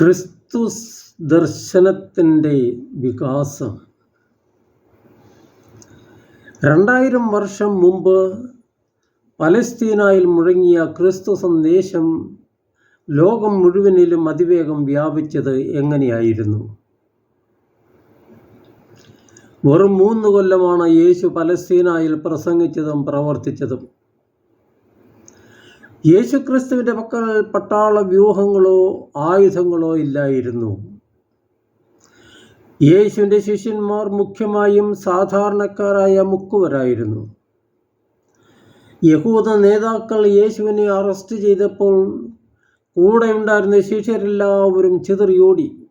ക്രിസ്തു ദർശനത്തിന്റെ വികാസം. രണ്ടായിരം വർഷം മുമ്പ് പലസ്തീനായിൽ മുഴങ്ങിയ ക്രിസ്തു സന്ദേശം ലോകം മുഴുവനിലും അതിവേഗം വ്യാപിച്ചത് എങ്ങനെയായിരുന്നു? വെറും മൂന്ന് കൊല്ലമാണ് യേശു പലസ്തീനായിൽ പ്രസംഗിച്ചതും പ്രവർത്തിച്ചതും. യേശുക്രിസ്തുവിന്റെ പക്കൽ പട്ടാള വ്യൂഹങ്ങളോ ആയുധങ്ങളോ ഇല്ലായിരുന്നു. യേശുവിന്റെ ശിഷ്യന്മാർ മുഖ്യമായും സാധാരണക്കാരായ മുക്കുവരായിരുന്നു. യഹൂദ നേതാക്കൾ യേശുവിനെ അറസ്റ്റ് ചെയ്തപ്പോൾ കൂടെ ഉണ്ടായിരുന്ന ശിഷ്യരെല്ലാവരും ചിതറിയോടി.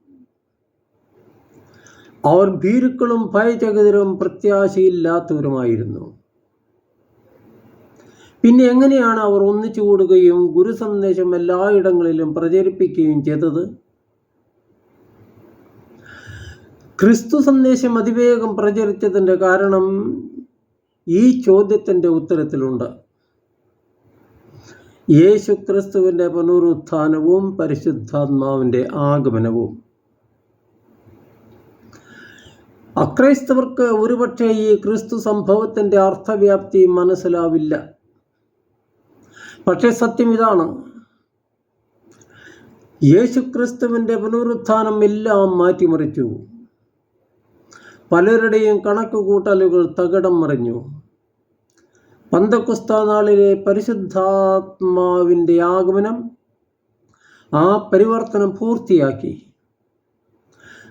അവർ ഭീരുക്കളും ഭയചകിതരും പ്രത്യാശയില്ലാത്തവരുമായിരുന്നു. പിന്നെ എങ്ങനെയാണ് അവർ ഒന്നിച്ചു കൂടുകയും ഗുരു സന്ദേശം എല്ലായിടങ്ങളിലും പ്രചരിപ്പിക്കുകയും ചെയ്തത്? ക്രിസ്തു സന്ദേശം അതിവേഗം പ്രചരിച്ചതിന്റെ കാരണം ഈ ചോദ്യത്തിന്റെ ഉത്തരത്തിലുണ്ട്. യേശു ക്രിസ്തുവിന്റെ പുനരുത്ഥാനവും പരിശുദ്ധാത്മാവിന്റെ ആഗമനവും. അക്രൈസ്തവർക്ക് ഒരുപക്ഷെ ഈ ക്രിസ്തു സംഭവത്തിന്റെ അർത്ഥവ്യാപ്തി മനസ്സിലാവില്ല. പക്ഷേ സത്യം ഇതാണ്. യേശുക്രിസ്തുവിന്റെ പുനരുത്ഥാനം എല്ലാം മാറ്റിമറിച്ചു. പലരുടെയും കണക്ക് കൂട്ടലുകൾ തകിടം മറിഞ്ഞു. പന്തക്കുസ്ത നാളിലെ പരിശുദ്ധാത്മാവിന്റെ ആഗമനം ആ പരിവർത്തനം പൂർത്തിയാക്കി.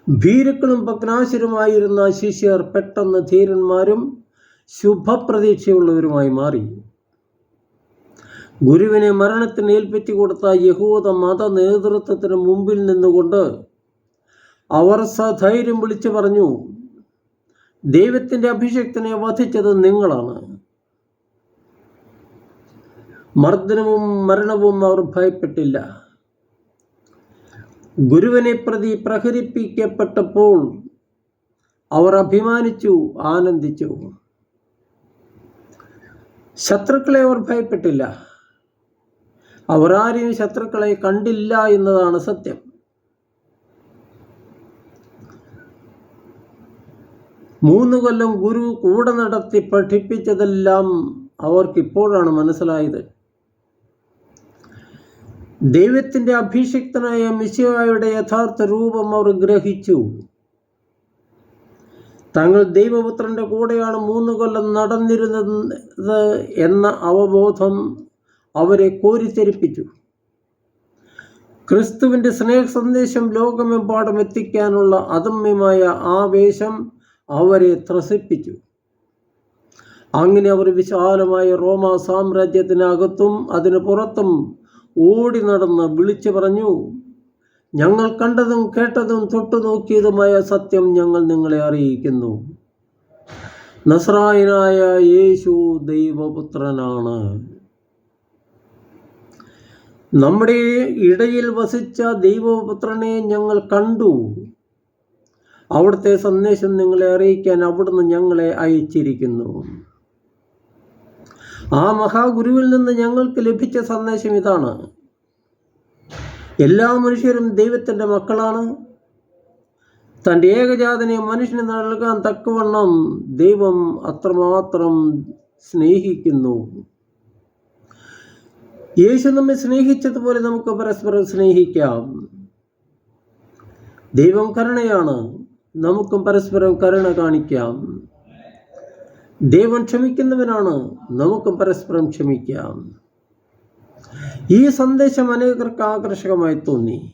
ഭീരുക്കളും ഭഗ്നാശരുമായിരുന്ന ശിഷ്യർ പെട്ടെന്ന് ധീരന്മാരും ശുഭപ്രതീക്ഷയുള്ളവരുമായി മാറി. ഗുരുവിനെ മരണത്തിന് ഏൽപ്പിച്ചു കൊടുത്ത യഹൂദ മത നേതൃത്വത്തിന് മുമ്പിൽ നിന്നുകൊണ്ട് അവർ സധൈര്യം വിളിച്ചു പറഞ്ഞു ദൈവത്തിന്റെ അഭിഷക്തനെ വധിച്ചത് നിങ്ങളാണ്. മർദ്ദനവും മരണവും അവർ ഭയപ്പെട്ടില്ല. ഗുരുവിനെ പ്രതി പ്രഹരിപ്പിക്കപ്പെട്ടപ്പോൾ അവർ അഭിമാനിച്ചു ആനന്ദിച്ചു. ശത്രുക്കളെ അവർ ഭയപ്പെട്ടില്ല. അവർ ആരെയും ശത്രുക്കളെ കണ്ടില്ല എന്നതാണ് സത്യം. മൂന്ന് കൊല്ലം ഗുരു കൂടെ നടത്തി പഠിപ്പിച്ചതെല്ലാം അവർക്കിപ്പോഴാണ് മനസ്സിലായത്. ദൈവത്തിന്റെ അഭിഷിക്തനായ മിശിഹായുടെ യഥാർത്ഥ രൂപം അവർ ഗ്രഹിച്ചു. തങ്ങൾ ദൈവപുത്രന്റെ കൂടെയാണ് മൂന്ന് കൊല്ലം നടന്നിരുന്നത് എന്ന അവബോധം അവരെ കോരിത്തെരിപ്പിച്ചു ക്രിസ്തുവിന്റെ സ്നേഹ സന്ദേശം ലോകമെമ്പാടും എത്തിക്കാനുള്ള അദമ്യമായ ആവേശം അവരെ ത്രസിപ്പിച്ചു. അങ്ങനെ അവർ വിശാലമായ റോമ സാമ്രാജ്യത്തിനകത്തും അതിനു പുറത്തും ഓടി നടന്ന് വിളിച്ചു പറഞ്ഞു ഞങ്ങൾ കണ്ടതും കേട്ടതും തൊട്ടു നോക്കിയതുമായ സത്യം ഞങ്ങൾ നിങ്ങളെ അറിയിക്കുന്നു. നസ്രായനായ യേശു ദൈവപുത്രനാണ്. നമ്മുടെ ഇടയിൽ വസിച്ച ദൈവപുത്രനെ ഞങ്ങൾ കണ്ടു. അവിടുത്തെ സന്ദേശം നിങ്ങളെ അറിയിക്കാൻ അവിടുന്ന് ഞങ്ങളെ അയച്ചിരിക്കുന്നു. ആ മഹാഗുരുവിൽ നിന്ന് ഞങ്ങൾക്ക് ലഭിച്ച സന്ദേശം ഇതാണ്. എല്ലാ മനുഷ്യരും ദൈവത്തിന്റെ മക്കളാണ്. തന്റെ ഏകജാതനെ മനുഷ്യന് നൽകാൻ തക്കവണ്ണം ദൈവം അത്രമാത്രം സ്നേഹിക്കുന്നു. യേശു നമ്മെ സ്നേഹിച്ചതുപോലെ നമുക്ക് പരസ്പരം സ്നേഹിക്കാം. ദൈവം കരുണയാണ്. നമുക്കും പരസ്പരം കരുണ കാണിക്കാം. ദൈവം ക്ഷമിക്കുന്നവനാണ്. നമുക്കും പരസ്പരം ക്ഷമിക്കാം. ഈ സന്ദേശം അനേകർക്ക് ആകർഷകമായി തോന്നി.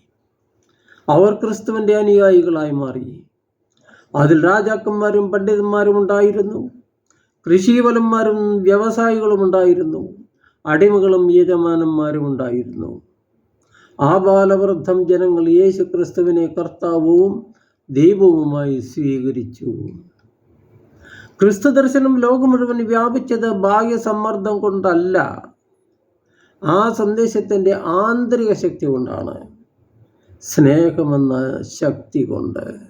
അവർ ക്രിസ്തുവിന്റെ അനുയായികളായി മാറി. അതിൽ രാജാക്കന്മാരും പണ്ഡിതന്മാരും ഉണ്ടായിരുന്നു. കൃഷിവലന്മാരും വ്യവസായികളും ഉണ്ടായിരുന്നു. അടിമകളും യജമാനന്മാരും ഉണ്ടായിരുന്നു. ആ ബാലവൃദ്ധം ജനങ്ങൾ യേശു ക്രിസ്തുവിനെ കർത്താവും ദൈവവുമായി സ്വീകരിച്ചു. ക്രിസ്തു ദർശനം ലോകം മുഴുവൻ വ്യാപിച്ചത് ബാഹ്യസമ്മർദ്ദം കൊണ്ടല്ല. ആ സന്ദേശത്തിന്റെ ആന്തരിക ശക്തി കൊണ്ടാണ്. സ്നേഹമെന്ന ശക്തി കൊണ്ട്.